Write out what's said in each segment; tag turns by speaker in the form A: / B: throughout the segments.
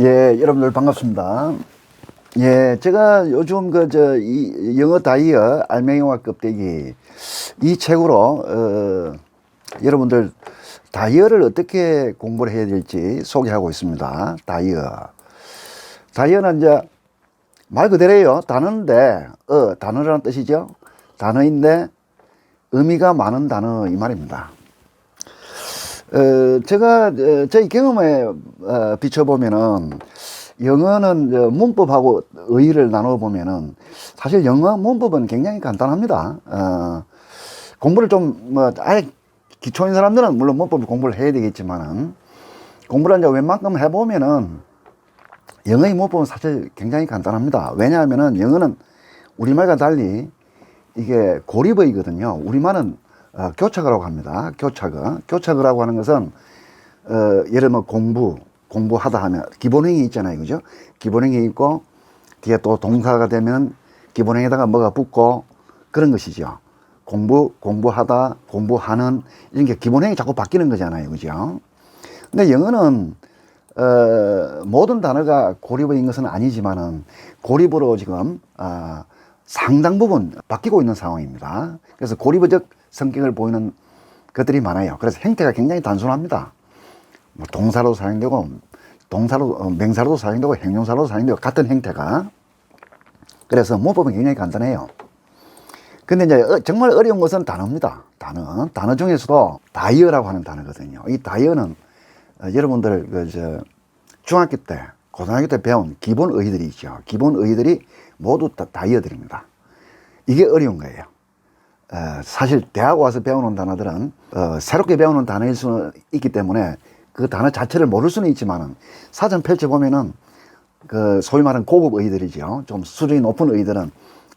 A: 예, 여러분들 반갑습니다. 예, 제가 요즘 그, 저, 이 영어 다이어 알맹이와 껍데기 이 책으로, 어, 여러분들 다이어를 어떻게 공부를 해야 될지 소개하고 있습니다. 다이어. 다이어는 이제 말 그대로예요. 단어인데, 어, 단어라는 뜻이죠. 단어인데 의미가 많은 단어 이 말입니다. 어, 제가 어, 저희 경험에 어, 비춰보면은 영어는 저 문법하고 의의를 나눠 보면은 사실 영어 문법은 굉장히 간단합니다. 어, 공부를 좀뭐 아예 기초인 사람들은 물론 문법 공부를 해야 되겠지만은 공부를 이제 웬만큼 해보면은 영어의 문법은 사실 굉장히 간단합니다. 왜냐하면은 영어는 우리말과 달리 이게 고립어이거든요. 우리말은 어, 교착어라고 합니다. 교착어. 교착어라고 하는 것은 어, 예를 들면 공부, 공부하다 하면 기본행위 있잖아요. 그죠? 기본행위 있고 뒤에 또 동사가 되면 기본행위에다가 뭐가 붙고 그런 것이죠. 공부, 공부하다, 공부하는 이런 게 기본행위 자꾸 바뀌는 거잖아요. 그죠? 근데 영어는 어, 모든 단어가 고립어인 것은 아니지만은 고립으로 지금 아, 상당 부분 바뀌고 있는 상황입니다. 그래서 고립어적 성격을 보이는 것들이 많아요. 그래서 형태가 굉장히 단순합니다. 뭐 동사로 사용되고 동사로 어, 명사로도 사용되고 형용사로도 사용되고 같은 형태가 그래서 문법은 굉장히 간단해요. 근데 이제 어- 정말 어려운 것은 단어입니다. 단어. 단어 중에서도 다이어라고 하는 단어거든요. 이 다이어는 어, 여러분들 그저 중학교 때, 고등학교 때 배운 기본 의들이 있죠. 기본 의들이 모두 다 다이어들입니다. 이게 어려운 거예요. 어, 사실 대학 와서 배우는 단어들은 어, 새롭게 배우는 단어일 수 있기 때문에 그 단어 자체를 모를 수는 있지만은 사전 펼쳐 보면은 그 소위 말하는 고급 의들이죠. 좀 수준이 높은 의들은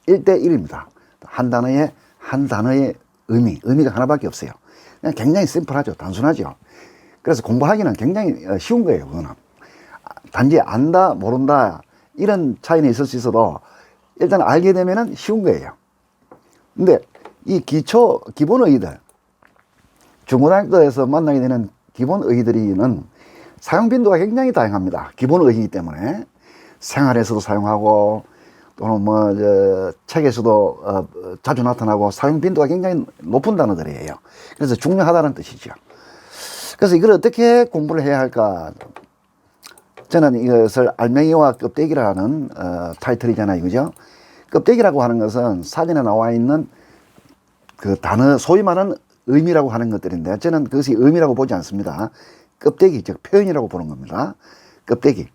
A: 1대1입니다. 한 단어에 한 단어의 의미, 의미가 하나밖에 없어요. 그냥 굉장히 심플하죠. 단순하죠. 그래서 공부하기는 굉장히 어, 쉬운 거예요. 그거는. 단지 안다, 모른다 이런 차이는 있을 수 있어도 일단 알게 되면은 쉬운 거예요. 근데 이 기초 기본 의의들 중고등학교에서 만나게 되는 기본 의의들이는 사용 빈도가 굉장히 다양합니다. 기본 의의이기 때문에 생활에서도 사용하고 또는 뭐 저 책에서도 어, 자주 나타나고 사용 빈도가 굉장히 높은 단어들이에요. 그래서 중요하다는 뜻이죠. 그래서 이걸 어떻게 공부를 해야 할까? 저는 이것을 알맹이와 껍데기라는 어, 타이틀이잖아요, 그죠? 껍데기라고 하는 것은 사진에 나와 있는 그 단어 소위 말하는 의미라고 하는 것들인데 저는 그것이 의미라고 보지 않습니다. 껍데기 즉 표현이라고 보는 겁니다. 껍데기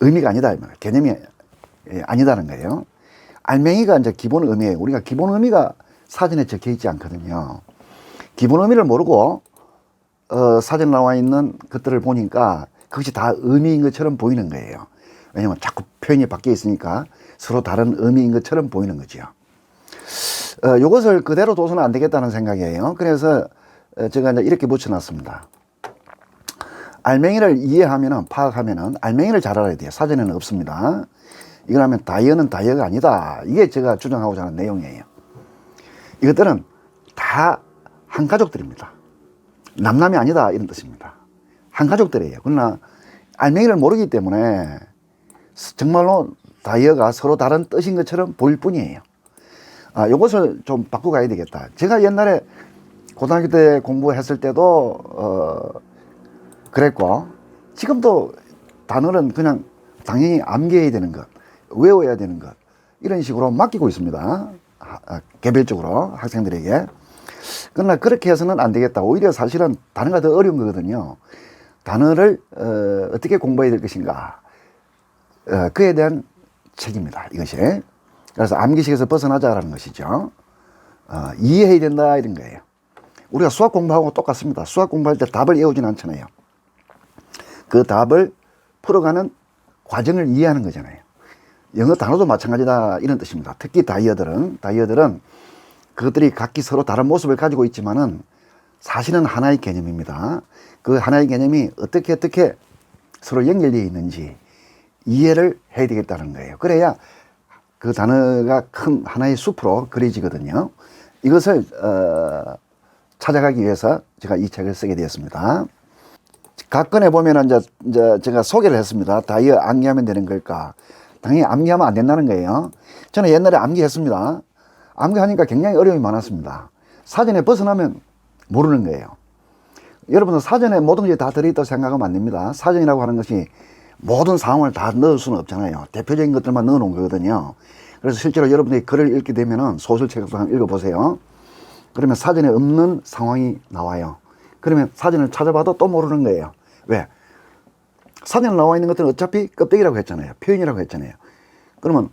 A: 의미가 아니다 이 말이에요. 개념이 예, 아니다는 거예요. 알맹이가 이제 기본 의미예요. 우리가 기본 의미가 사진에 적혀 있지 않거든요. 기본 의미를 모르고 어, 사진 나와 있는 것들을 보니까 그것이 다 의미인 것처럼 보이는 거예요. 왜냐면 자꾸 표현이 바뀌어 있으니까 서로 다른 의미인 것처럼 보이는 거죠. 어, 이것을 그대로 둬서는 안 되겠다는 생각이에요. 그래서 어, 제가 이제 이렇게 붙여놨습니다. 알맹이를 이해하면은 파악하면은 알맹이를 잘 알아야 돼요. 사전에는 없습니다. 이걸 하면 다이어는 다이어가 아니다. 이게 제가 주장하고자 하는 내용이에요. 이것들은 다 한 가족들입니다. 남남이 아니다 이런 뜻입니다. 한 가족들이에요. 그러나 알맹이를 모르기 때문에 정말로 다이어가 서로 다른 뜻인 것처럼 보일 뿐이에요. 아, 요것을 좀 바꾸고 가야 되겠다. 제가 옛날에 고등학교 때 공부했을 때도 어 그랬고 지금도 단어는 그냥 당연히 암기해야 되는 것, 외워야 되는 것 이런 식으로 맡기고 있습니다. 하- 아, 개별적으로 학생들에게. 그러나 그렇게 해서는 안 되겠다. 오히려 사실은 단어가 더 어려운 거거든요. 단어를 어, 어떻게 공부해야 될 것인가. 어, 그에 대한 책입니다. 이것이. 그래서 암기식에서 벗어나자라는 것이죠. 어, 이해해야 된다 이런 거예요. 우리가 수학 공부하고 똑같습니다. 수학 공부할 때 답을 외우진 않잖아요. 그 답을 풀어가는 과정을 이해하는 거잖아요. 영어 단어도 마찬가지다 이런 뜻입니다. 특히 다이어들은 다이어들은 그것들이 각기 서로 다른 모습을 가지고 있지만은 사실은 하나의 개념입니다. 그 하나의 개념이 어떻게 어떻게 서로 연결되어 있는지 이해를 해야 되겠다는 거예요. 그래야 그 단어가 큰 하나의 숲으로 그려지거든요. 이것을 어, 찾아가기 위해서 제가 이 책을 쓰게 되었습니다. 각 건에 보면은 이제, 이제 제가 소개를 했습니다. 다이어 암기하면 되는 걸까? 당연히 암기하면 안 된다는 거예요. 저는 옛날에 암기했습니다. 암기하니까 굉장히 어려움이 많았습니다. 사전에 벗어나면 모르는 거예요. 여러분들 사전에 모든 게 다 들어있다고 생각하면 안 됩니다. 사전이라고 하는 것이 모든 상황을 다 넣을 수는 없잖아요. 대표적인 것들만 넣어 놓은 거거든요. 그래서 실제로 여러분들이 글을 읽게 되면은 소설책을 한번 읽어보세요. 그러면 사전에 없는 상황이 나와요. 그러면 사전을 찾아봐도 또 모르는 거예요. 왜? 사전에 나와 있는 것들은 어차피 껍데기라고 했잖아요. 표현이라고 했잖아요. 그러면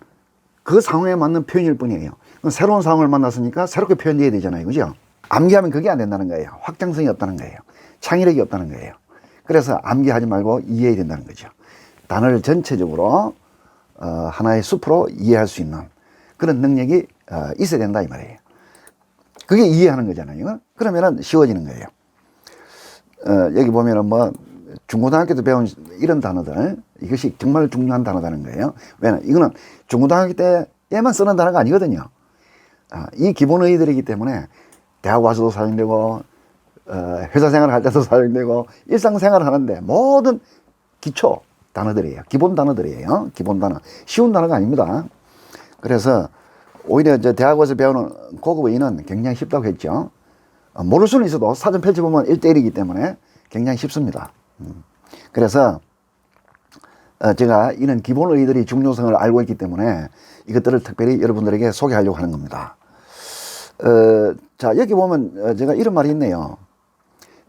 A: 그 상황에 맞는 표현일 뿐이에요. 새로운 상황을 만났으니까 새롭게 표현돼야 되잖아요. 그죠? 암기하면 그게 안 된다는 거예요. 확장성이 없다는 거예요. 창의력이 없다는 거예요. 그래서 암기하지 말고 이해해야 된다는 거죠. 단어를 전체적으로 어, 하나의 숲으로 이해할 수 있는 그런 능력이 어, 있어야 된다 이 말이에요. 그게 이해하는 거잖아요. 그러면은 쉬워지는 거예요. 어, 여기 보면은 뭐 중고등학교 때 배운 이런 단어들 이것이 정말 중요한 단어라는 거예요. 왜냐 이거는 중고등학교 때에만 쓰는 단어가 아니거든요. 아, 이 기본 의의들이기 때문에 대학 와서도 사용되고 어, 회사 생활을 할 때도 사용되고 일상생활을 하는데 모든 기초 단어들이에요. 기본 단어들이에요. 기본 단어. 쉬운 단어가 아닙니다. 그래서 오히려 이제 대학 와서 배우는 고급 의의는 굉장히 쉽다고 했죠. 어, 모를 수는 있어도 사전 펼쳐보면 1대1이기 때문에 굉장히 쉽습니다. 음. 그래서 어, 제가 이런 기본 의의들이 중요성을 알고 있기 때문에 이것들을 특별히 여러분들에게 소개하려고 하는 겁니다. 어, 자, 여기 보면 어, 제가 이런 말이 있네요.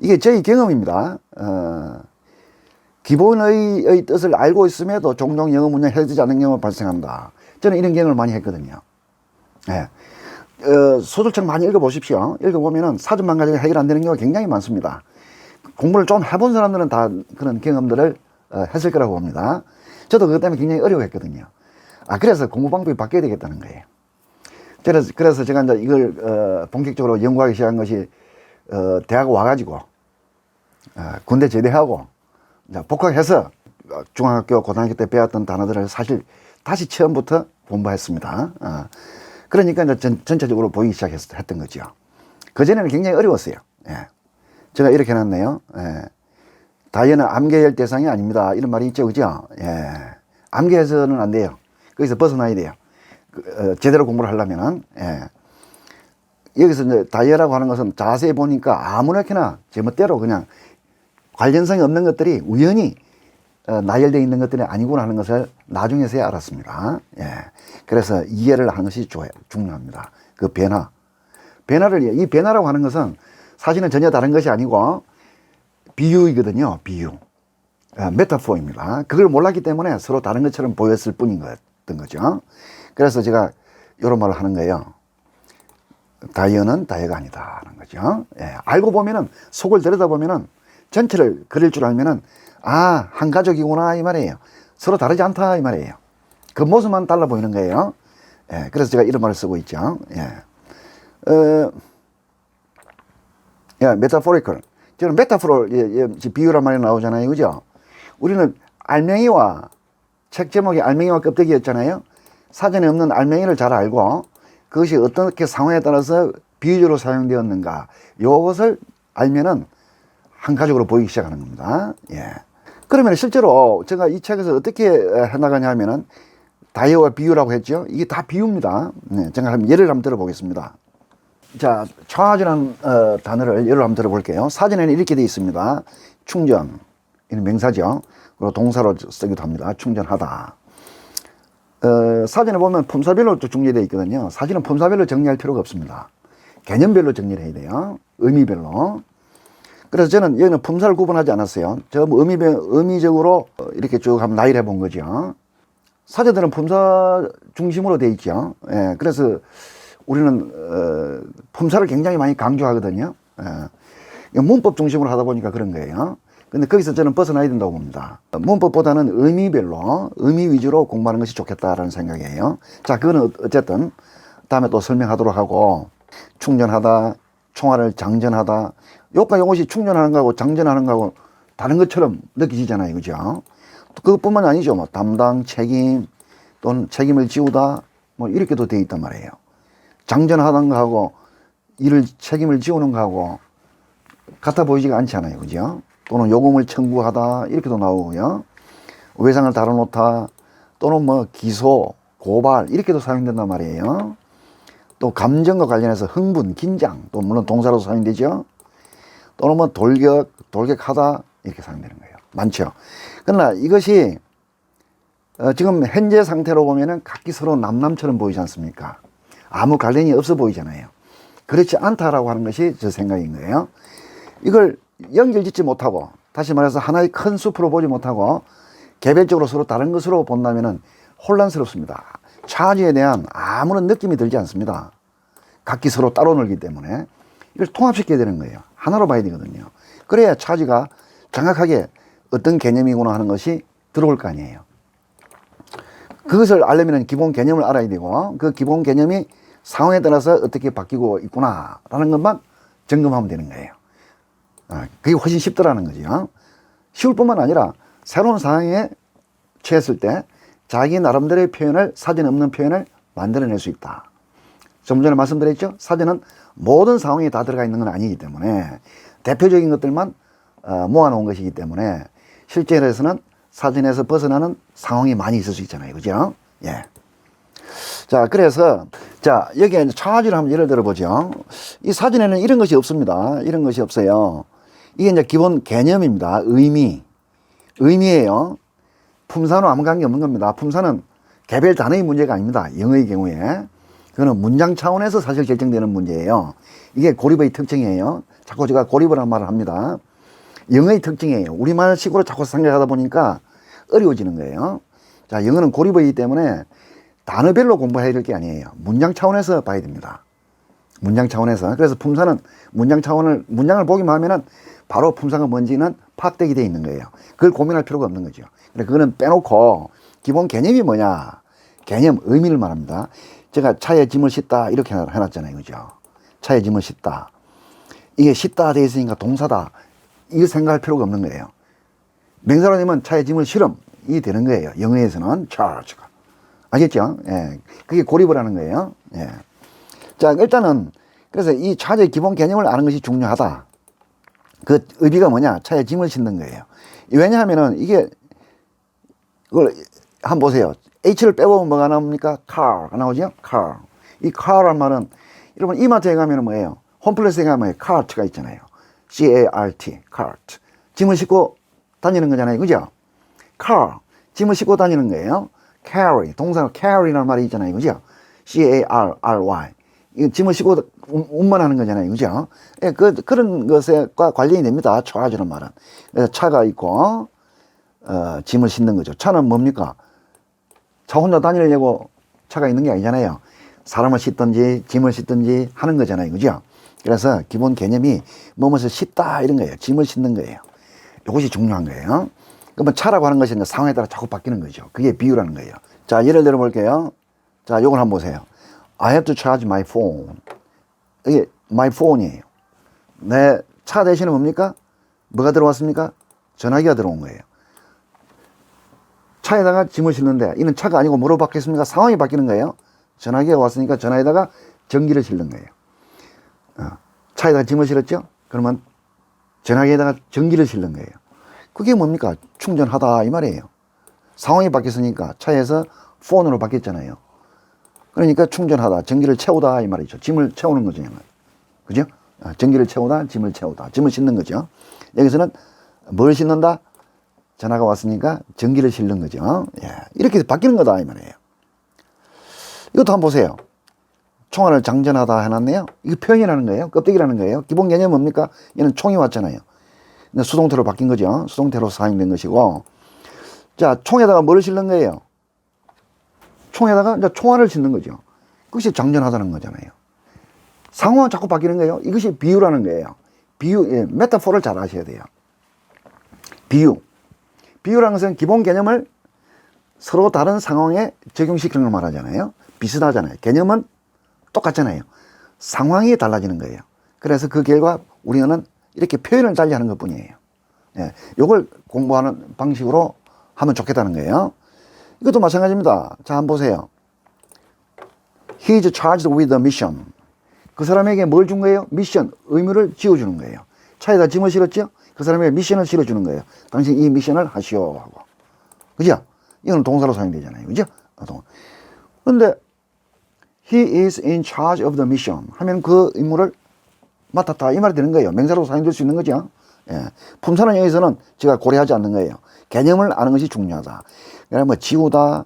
A: 이게 저희 경험입니다. 어, 기본의 뜻을 알고 있음에도 종종 영어 문장이 해지지 않는 경우가 발생한다. 저는 이런 경험을 많이 했거든요. 예. 어, 소설책 많이 읽어보십시오. 읽어보면은 사전만 가지고 해결 안 되는 경우가 굉장히 많습니다. 공부를 좀 해본 사람들은 다 그런 경험들을 어, 했을 거라고 봅니다. 저도 그것 때문에 굉장히 어려워했거든요. 아, 그래서 공부 방법이 바뀌어야 되겠다는 거예요. 그래서, 그래서 제가 이제 이걸, 어, 본격적으로 연구하기 시작한 것이, 어, 대학 와가지고, 어, 군대 제대하고, 복학해서 어, 중학교, 고등학교 때 배웠던 단어들을 사실 다시 처음부터 공부했습니다. 어. 그러니까 이제 전, 전체적으로 보이기 시작했던 거죠. 그전에는 굉장히 어려웠어요. 예. 제가 이렇게 해놨네요. 예. 다이어는 암계열 대상이 아닙니다. 이런 말이 있죠. 그죠? 예. 암계에서는 안 돼요. 거기서 벗어나야 돼요. 그, 어, 제대로 공부를 하려면은, 예. 여기서 이제 다이어라고 하는 것은 자세히 보니까 아무렇게나 제멋대로 그냥 관련성이 없는 것들이 우연히 어, 나열되어 있는 것들이 아니구나 하는 것을 나중에서야 알았습니다. 예. 그래서 이해를 하는 것이. 중요합니다. 그 변화. 변화를, 이 변화라고 하는 것은 사실은 전혀 다른 것이 아니고 비유이거든요. 비유. 어, 메타포입니다. 그걸 몰랐기 때문에 서로 다른 것처럼 보였을 뿐인 거였던 거죠. 그래서 제가 이런 말을 하는 거예요. 다이어는 다이어가 아니다. 하는 거죠. 예. 알고 보면은, 속을 들여다보면은 전체를 그릴 줄 알면은 아, 한 가족이구나 이 말이에요. 서로 다르지 않다 이 말이에요. 그 모습만 달라 보이는 거예요. 예, 그래서 제가 이런 말을 쓰고 있죠. 예. 어, 야, 메타포리컬. 저는 메타포를 예, 예, 비유란 말이 나오잖아요. 그죠? 우리는 알맹이와 책 제목이 알맹이와 껍데기였잖아요. 사전에 없는 알맹이를 잘 알고 그것이 어떻게 상황에 따라서 비유적으로 사용되었는가. 이것을 알면은 한 가족으로 보이기 시작하는 겁니다. 예. 그러면 실제로 제가 이 책에서 어떻게 해나가냐 하면은 다이어와 비유라고 했죠. 이게 다 비유입니다. 네, 제가 한번 예를 한번 들어보겠습니다. 자, 차지라는 어, 단어를 예를 한번 들어볼게요. 사전에는 이렇게 되어 있습니다. 충전, 이는 명사죠. 그리고 동사로 쓰기도 합니다. 충전하다. 어, 사전에 보면 품사별로 또 정리되어 있거든요. 사진은 품사별로 정리할 필요가 없습니다. 개념별로 정리를 해야 돼요. 의미별로. 그래서 저는 여기는 품사를 구분하지 않았어요. 저 의미, 의미적으로 이렇게 쭉 한번 나열해 본 거죠. 사제들은 품사 중심으로 돼 있죠. 예, 그래서 우리는, 어, 품사를 굉장히 많이 강조하거든요. 예, 문법 중심으로 하다 보니까 그런 거예요. 근데 거기서 저는 벗어나야 된다고 봅니다. 문법보다는 의미별로, 의미 위주로 공부하는 것이 좋겠다라는 생각이에요. 자, 그거는 어쨌든 다음에 또 설명하도록 하고, 충전하다, 총알을 장전하다, 요까 요것이 충전하는 거하고 장전하는 거하고 다른 것처럼 느껴지잖아요. 그죠? 그것뿐만 아니죠. 뭐 담당, 책임 또는 책임을 지우다 뭐 이렇게도 돼 있단 말이에요. 장전하는 거하고 일을 책임을 지우는 거하고 같아 보이지가 않잖아요. 그죠? 또는 요금을 청구하다 이렇게도 나오고요. 외상을 다뤄놓다 또는 뭐 기소, 고발 이렇게도 사용된단 말이에요. 또 감정과 관련해서 흥분, 긴장 또 물론 동사로 사용되죠. 또는 뭐 돌격, 돌격하다 이렇게 사용되는 거예요. 많죠. 그러나 이것이 어, 지금 현재 상태로 보면은 각기 서로 남남처럼 보이지 않습니까? 아무 관련이 없어 보이잖아요. 그렇지 않다라고 하는 것이 제 생각인 거예요. 이걸 연결 짓지 못하고 다시 말해서 하나의 큰 숲으로 보지 못하고 개별적으로 서로 다른 것으로 본다면은 혼란스럽습니다. 차지에 대한 아무런 느낌이 들지 않습니다. 각기 서로 따로 놀기 때문에 이걸 통합시켜야 되는 거예요. 하나로 봐야 되거든요. 그래야 차지가 정확하게 어떤 개념이구나 하는 것이 들어올 거 아니에요. 그것을 알려면 기본 개념을 알아야 되고 그 기본 개념이 상황에 따라서 어떻게 바뀌고 있구나라는 것만 점검하면 되는 거예요. 아, 그게 훨씬 쉽더라는 거죠. 쉬울 뿐만 아니라 새로운 상황에 처했을 때 자기 나름대로의 표현을 사전 없는 표현을 만들어낼 수 있다. 좀 전에 말씀드렸죠. 사전은 모든 상황이 다 들어가 있는 건 아니기 때문에 대표적인 것들만 어, 모아놓은 것이기 때문에 실제로서는 사전에서 벗어나는 상황이 많이 있을 수 있잖아요. 그죠? 예. 자, 그래서, 자, 여기에 이제 차지를 한번 예를 들어 보죠. 이 사전에는 이런 것이 없습니다. 이런 것이 없어요. 이게 이제 기본 개념입니다. 의미. 의미예요. 품사는 아무 관계 없는 겁니다. 품사는 개별 단어의 문제가 아닙니다. 영어의 경우에. 그거는 문장 차원에서 사실 결정되는 문제예요. 이게 고립의 특징이에요. 자꾸 제가 고립이라는 말을 합니다. 영어의 특징이에요. 우리말식으로 자꾸 생각하다 보니까 어려워지는 거예요. 자, 영어는 고립어이기 때문에 단어별로 공부해야 될 게 아니에요. 문장 차원에서 봐야 됩니다. 문장 차원에서. 그래서 품사는 문장 차원을, 문장을 보기만 하면은 바로 품사가 뭔지는 파악되게 돼 있는 거예요. 그걸 고민할 필요가 없는 거죠. 근데 그거는 빼놓고 기본 개념이 뭐냐. 개념, 의미를 말합니다. 제가 차에 짐을 싣다 이렇게 해놨잖아요. 그죠? 차에 짐을 싣다. 이게 싣다 돼 있으니까 동사다. 이거 생각할 필요가 없는 거예요. 명사로 되면 차에 짐을 실음 이 되는 거예요. 영어에서는 charge가. 알겠죠? 예. 그게 고립을 하는 거예요. 예. 자, 일단은 그래서 이 차의 기본 개념을 아는 것이 중요하다. 그 의미가 뭐냐? 차에 짐을 싣는 거예요. 왜냐하면은 이게 그걸 한번 보세요. H를 빼보면 뭐가 나옵니까? car가 나오죠? car. 이 car란 말은 여러분 이마트에 가면은 뭐예요? 홈플러스에 가면 cart가 있잖아요. C-A-R-T, cart. 짐을 싣고 다니는 거잖아요. 그죠? car. 짐을 싣고 다니는 거예요. carry. 동사 carry라는 말이 있잖아요. 그죠? C-A-R-R-Y. 이 짐을 싣고 운- 운반하는 거잖아요. 그죠? 예, 그, 그런 것과 관련이 됩니다. charge는 말은. 차가 있고, 어, 짐을 싣는 거죠. 차는 뭡니까? 차 혼자 다니려고 차가 있는 게 아니잖아요. 사람을 싣든지 짐을 싣든지 하는 거잖아요. 그죠? 그래서 기본 개념이 뭐뭐를 싣다 이런 거예요. 짐을 싣는 거예요. 이것이 중요한 거예요. 그러면 차라고 하는 것이 이제 상황에 따라 자꾸 바뀌는 거죠. 그게 비유라는 거예요. 자, 예를 들어 볼게요. 자, 요걸 한번 보세요. I have to charge my phone. 이게 my phone이에요. 내 차 대신에 뭡니까? 뭐가 들어왔습니까? 전화기가 들어온 거예요. 차에다가 짐을 싣는데 이는 차가 아니고 뭐로 바뀌었습니까? 상황이 바뀌는 거예요. 전화기가 왔으니까 전화에다가 전기를 싣는 거예요. 어, 차에다가 짐을 실었죠? 그러면 전화기에다가 전기를 싣는 거예요. 그게 뭡니까? 충전하다 이 말이에요. 상황이 바뀌었으니까 차에서 폰으로 바뀌었잖아요. 그러니까 충전하다, 전기를 채우다 이 말이죠. 짐을 채우는 거죠. 그죠? 아, 전기를 채우다, 짐을 채우다, 짐을 싣는 거죠. 여기서는 뭘 싣는다? 전화가 왔으니까 전기를 싣는 거죠. 예, 이렇게 바뀌는 거다 이 말이에요. 이것도 한번 보세요. 총알을 장전하다 해놨네요. 이거 표현이라는 거예요. 껍데기라는 거예요. 기본 개념 뭡니까? 얘는 총이 왔잖아요. 수동태로 바뀐 거죠. 수동태로 사용된 것이고. 자, 총에다가 뭐를 싣는 거예요? 총에다가 이제 총알을 싣는 거죠. 그것이 장전하다는 거잖아요. 상황은 자꾸 바뀌는 거예요. 이것이 비유라는 거예요. 비유, 예, 메타포를 잘 아셔야 돼요. 비유. 것은 기본 개념을 서로 다른 상황에 적용시키는 걸 말하잖아요. 비슷하잖아요. 개념은 똑같잖아요. 상황이 달라지는 거예요. 그래서 그 결과 우리는 이렇게 표현을 달리 하는 것 뿐이에요. 예, 요걸 공부하는 방식으로 하면 좋겠다는 거예요. 이것도 마찬가지입니다. 자, 한번 보세요. He is charged with a mission. 그 사람에게 뭘 준 거예요? 미션, 의무를 지어주는 거예요. 차에다 짐을 실었죠? 그 사람에게 미션을 실어주는 거예요. 당신 이 미션을 하시오 하고. 그죠? 이건 동사로 사용되잖아요. 그죠? 그런데 he is in charge of the mission 하면 그 임무를 맡았다 이 말이 되는 거예요. 명사로 사용될 수 있는 거죠. 예. 품사는 여기서는 제가 고려하지 않는 거예요. 개념을 아는 것이 중요하다. 뭐 지우다,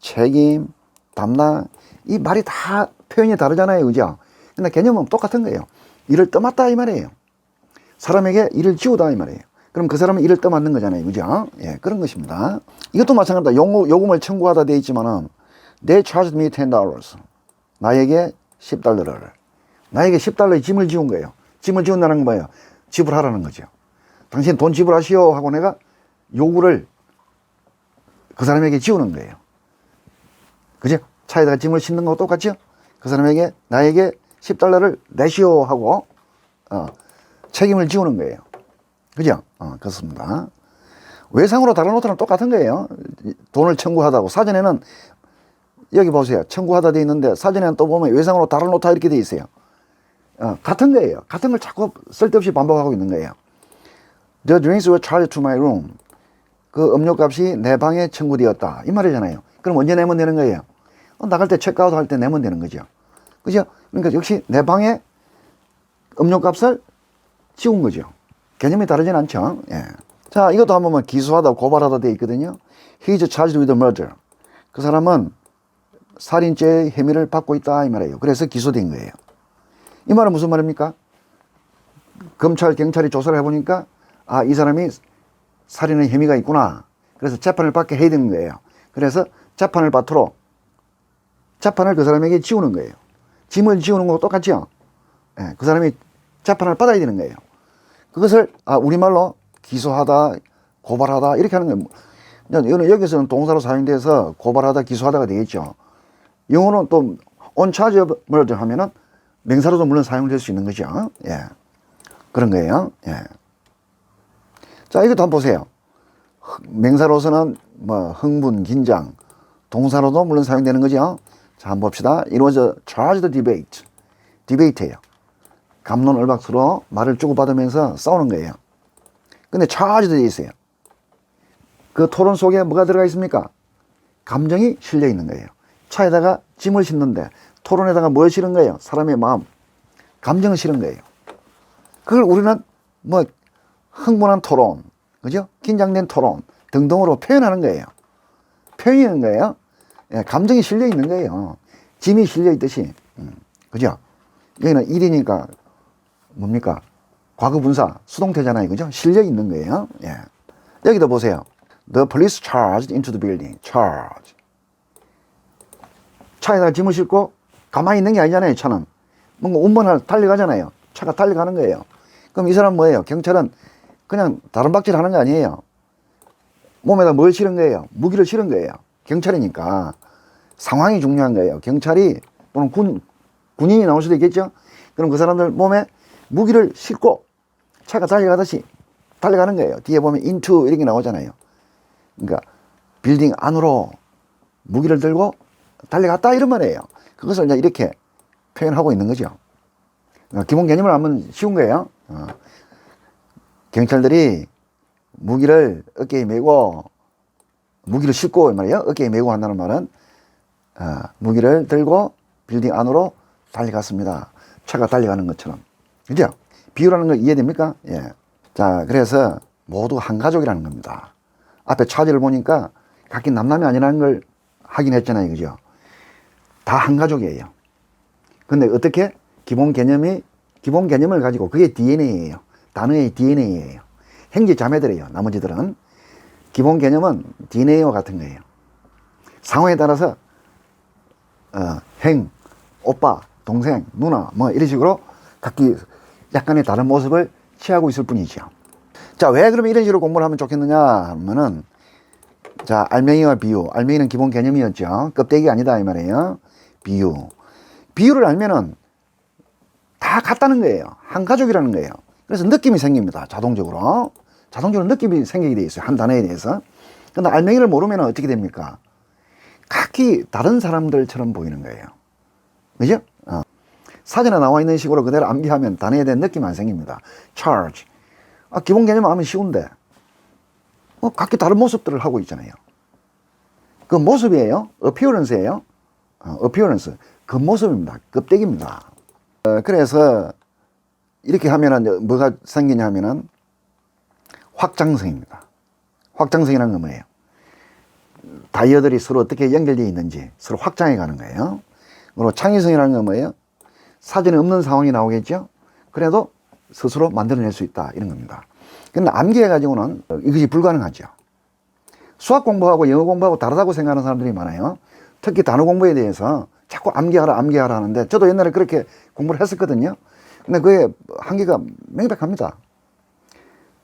A: 책임, 담당 이 말이 다 표현이 다르잖아요. 그죠? 근데 개념은 똑같은 거예요. 일을 떠맡다 이 말이에요. 사람에게 일을 지우다 이 말이에요. 그럼 그 사람은 일을 떠맡는 거잖아요. 그죠? 예, 그런 것입니다. 이것도 마찬가지다. 요금, 요금을 청구하다 돼 있지만은 they charged me $10. 나에게 10달러를. 나에게 10달러의 짐을 지운 거예요. 짐을 지운다는 건 뭐예요? 지불하라는 거죠. 당신 돈 지불하시오 하고 내가 요구를 그 사람에게 지우는 거예요. 그죠? 차에다가 짐을 싣는 거 똑같죠? 그 사람에게 나에게 10달러를 내시오 하고 어, 책임을 지우는 거예요. 그죠? 어, 그렇습니다. 외상으로 다른 노트는 똑같은 거예요. 돈을 청구하다고. 사전에는 여기 보세요. 청구하다 돼 있는데 사전에는 또 보면 외상으로 다른 노타 이렇게 돼 있어요. 어, 같은 거예요. 같은 걸 자꾸 쓸데없이 반복하고 있는 거예요. The drinks were charged to my room. 그 음료 값이 내 방에 청구되었다. 이 말이잖아요. 그럼 언제 내면 되는 거예요? 어, 나갈 때 체크아웃 할 때 내면 되는 거죠. 그죠? 그러니까 역시 내 방에 음료 값을 지운 거죠. 개념이 다르진 않죠. 예. 자, 이것도 한번 뭐 기소하다, 고발하다 돼 있거든요. He's charged with murder. 그 사람은 살인죄의 혐의를 받고 있다 이 말이에요. 그래서 기소된 거예요. 이 말은 무슨 말입니까? 검찰, 경찰이 조사를 해보니까 아, 이 사람이 살인의 혐의가 있구나. 그래서 재판을 받게 해야 되는 거예요. 그래서 재판을 받도록 재판을 그 사람에게 지우는 거예요. 짐을 지우는 거고 똑같죠? 예, 그 사람이 재판을 받아야 되는 거예요. 그것을 아, 우리말로 기소하다, 고발하다 이렇게 하는 거예요. 이거는 여기서는 동사로 사용돼서 고발하다, 기소하다가 되겠죠. 영어는 또 murder 하면은 명사로도 물론 사용될 수 있는 거죠. 예. 그런 거예요. 예. 자, 이것도 한번 보세요. 명사로서는 뭐 흥분, 긴장, 동사로도 물론 사용되는 거죠. 자, 한번 봅시다. It was a charged debate. 디베이트예요. 감론을박수로 말을 주고받으면서 싸우는 거예요. 근데 돼 있어요. 그 토론 속에 뭐가 들어가 있습니까? 감정이 실려 있는 거예요. 차에다가 짐을 싣는데 토론에다가 뭘 실은 거예요? 사람의 마음, 감정을 실은 거예요. 그걸 우리는 뭐 흥분한 토론, 그죠? 긴장된 토론 등등으로 표현하는 거예요. 표현하는 거예요. 예, 감정이 실려 있는 거예요. 짐이 실려 있듯이, 음, 그죠? 여기는 일이니까 뭡니까? 과거 분사 수동태잖아요, 그죠? 실려 있는 거예요. 예. 여기도 보세요. The police charged into the building. charge. 차에다가 짐을 싣고 가만히 있는 게 아니잖아요, 차는. 뭔가 운반을 달려가잖아요. 차가 달려가는 거예요. 그럼 이 사람 뭐예요? 경찰은 그냥 다른 박질 하는 거 아니에요. 몸에다 뭘 실은 거예요? 무기를 실은 거예요. 경찰이니까. 상황이 중요한 거예요. 경찰이 또는 군, 군인이 나올 수도 있겠죠? 그럼 그 사람들 몸에 무기를 싣고 차가 달려가듯이 달려가는 거예요. 뒤에 보면 into 이렇게 나오잖아요. 그러니까 빌딩 안으로 무기를 들고 달려갔다 이런 말이에요. 그것을 이제 이렇게 표현하고 있는 거죠. 그러니까 기본 개념을 하면 쉬운 거예요. 어. 경찰들이 무기를 어깨에 메고 무기를 싣고 이 말이에요. 어깨에 메고 한다는 말은 어, 무기를 들고 빌딩 안으로 달려갔습니다. 차가 달려가는 것처럼. 그죠? 비유라는 거 이해됩니까? 예. 자, 그래서 모두 한 가족이라는 겁니다. 앞에 차지를 보니까 각기 남남이 아니라는 걸 확인했잖아요. 그죠? 다 한 가족이에요. 근데 어떻게? 기본 개념이, 기본 개념을 가지고 그게 DNA예요. 단어의 DNA예요. 형제 자매들이에요. 나머지들은. 기본 개념은 DNA와 같은 거예요. 상황에 따라서, 어, 형, 오빠, 동생, 누나, 뭐 이런 식으로 각기 약간의 다른 모습을 취하고 있을 뿐이죠. 자, 왜 그러면 이런 식으로 공부를 하면 좋겠느냐 하면은, 자, 알맹이와 비유. 알맹이는 기본 개념이었죠. 껍데기 아니다, 이 말이에요. 비유. 비유를 알면은 다 같다는 거예요. 한 가족이라는 거예요. 그래서 느낌이 생깁니다. 자동적으로. 자동적으로 느낌이 생기게 돼 있어요. 한 단어에 대해서. 근데 알맹이를 모르면 어떻게 됩니까? 각기 다른 사람들처럼 보이는 거예요. 그죠? 어. 사전에 나와 있는 식으로 그대로 암기하면 단어에 대한 느낌 안 생깁니다. charge. 아, 기본 개념 하면 쉬운데, 뭐, 각기 다른 모습들을 하고 있잖아요. 그 모습이에요. 어피어런스예요. 어, 어피어런스. 그 모습입니다. 껍데기입니다. 어, 그래서 이렇게 하면은 뭐가 생기냐 하면은 확장성입니다. 확장성이라는 건 뭐예요? 다이어들이 서로 어떻게 연결되어 있는지 서로 확장해 가는 거예요. 그리고 창의성이라는 건 뭐예요? 사전에 없는 상황이 나오겠죠? 그래도 스스로 만들어낼 수 있다. 이런 겁니다. 근데 암기해 가지고는 이것이 불가능하죠. 수학 공부하고 영어 공부하고 다르다고 생각하는 사람들이 많아요. 특히 단어 공부에 대해서 자꾸 암기하라, 암기하라 하는데 저도 옛날에 그렇게 공부를 했었거든요. 근데 그게 한계가 명백합니다.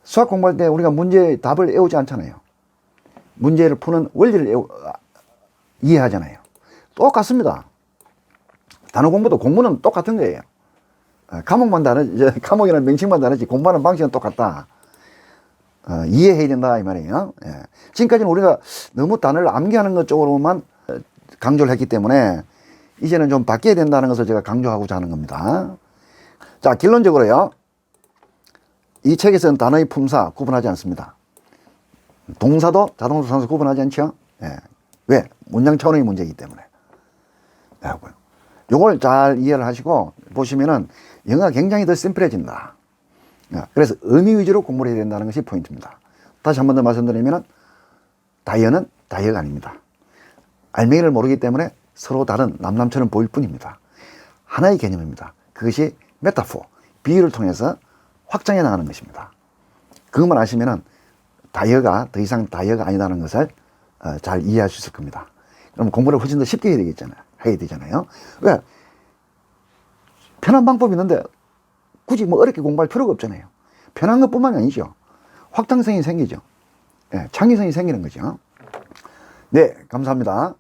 A: 수학 공부할 때 우리가 문제의 답을 외우지 않잖아요. 문제를 푸는 원리를 외우, 아, 이해하잖아요. 똑같습니다. 단어 공부도 공부는 똑같은 거예요. 아, 과목만 다르지, 과목이라는 명칭만 다르지 공부하는 방식은 똑같다. 어, 이해해야 된다 이 말이에요. 예. 지금까지는 우리가 너무 단어를 암기하는 것 쪽으로만 어, 강조를 했기 때문에 이제는 좀 바뀌어야 된다는 것을 제가 강조하고자 하는 겁니다. 자, 결론적으로요. 이 책에서는 단어의 품사 구분하지 않습니다. 동사도 자동사 상사 구분하지 않죠? 예. 왜? 문장 차원의 문제이기 때문에. 네, 하고 요. 요걸 잘 이해를 하시고 보시면은 영어가 굉장히 더 심플해진다. 예, 그래서 의미 위주로 공부를 해야 된다는 것이 포인트입니다. 다시 한 번 더 말씀드리면은 다이어는 다이어가 아닙니다. 알맹이를 모르기 때문에 서로 다른 남남처럼 보일 뿐입니다. 하나의 개념입니다. 그것이 메타포, 비유를 통해서 확장해 나가는 것입니다. 그것만 아시면은 다이어가 더 이상 다이어가 아니다는 것을 어, 잘 이해할 수 있을 겁니다. 그럼 공부를 훨씬 더 쉽게 해야 되겠잖아요. 해야 되잖아요. 왜? 편한 방법이 있는데 굳이 뭐 어렵게 공부할 필요가 없잖아요. 편한 것 뿐만이 아니죠. 확장성이 생기죠. 예, 창의성이 생기는 거죠. 네, 감사합니다.